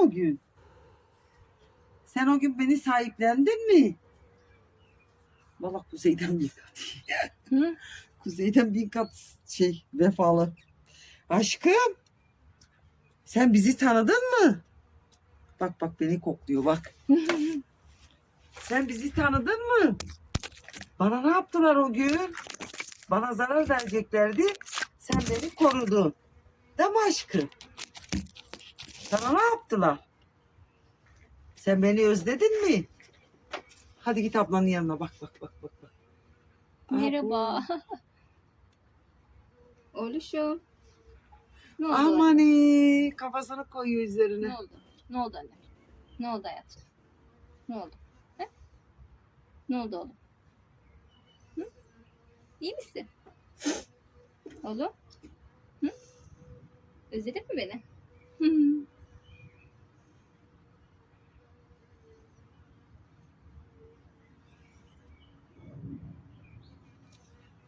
o gün? Sen o gün beni sahiplendin mi? Valla kuzeyden bin kat. Hı? Kuzeyden bin kat şey vefalı. Aşkım. Sen bizi tanıdın mı? Bak bak beni kokluyor bak. Sen bizi tanıdın mı? Bana ne yaptılar o gün? Bana zarar vereceklerdi. Sen beni korudun. Değil mi aşkım? Sana ne yaptılar? Sen beni özledin mi? Hadi git ablanın yanına bak bak bak bak. bak. Merhaba. Oluşum. Ne oldu? Amani kafasını koyuyor Ne üzerine. oldu? Ne oldu anne? Ne oldu hayatım? Ne oldu? He? Ne oldu oğlum? Hı? İyi misin? Hı? Oğlum? Hı? Özledin mi beni? Hı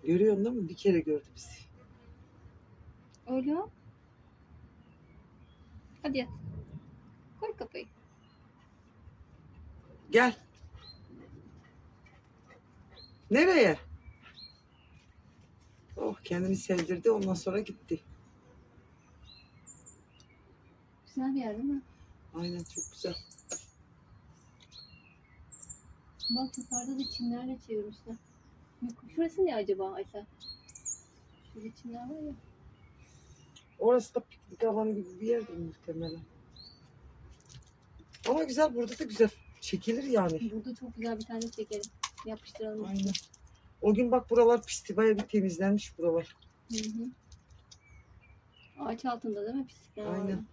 Görüyorsun değil mi? Bir kere gördü bizi. Oğlum. Hadi yat. Koy kafayı. Gel. Nereye? Oh kendini sevdirdi ondan sonra gitti. Güzel bir yer değil mi? Aynen çok güzel. Bak yukarıda da çimlerle çevirmişler. Şurası ne acaba Aysel? Şurada çimler var ya. Orası da piknik alanı gibi bir yerdir muhtemelen. Ama güzel burada da güzel. Çekilir yani. Burada çok güzel bir tane çekelim. Yapıştıralım. Aynen. O gün bak buralar pisti. Bayağı bir temizlenmiş buralar. Hı hı. Ağaç altında değil mi pislikler? var? Aynen.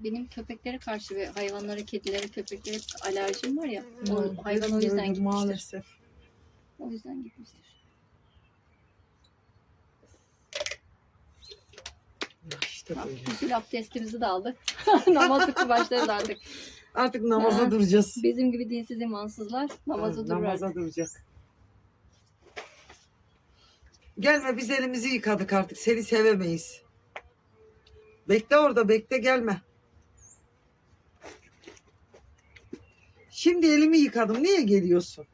Benim köpeklere karşı ve hayvanlara, kedilere, köpeklere alerjim var ya. O hayvan o gördüm yüzden gitmiştir. Maalesef. O yüzden gitmiştir. İşte Bak, böyle. Gusül abdestimizi de aldık. Namazlık başlarız artık. Artık namaza Ha. duracağız. Bizim gibi dinsiz imansızlar namazı Ha, durur Namaza duracak. Gelme biz elimizi yıkadık artık. Seni sevemeyiz. Bekle orada bekle gelme. Şimdi elimi yıkadım. Niye geliyorsun?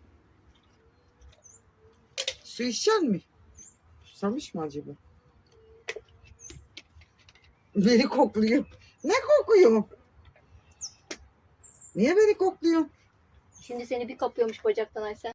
Su içecek mi? Susamış mı acaba? Beni kokluyor. Ne kokuyor? Niye beni kokluyor? Şimdi seni bir kapıyormuş bacaktan Aysel.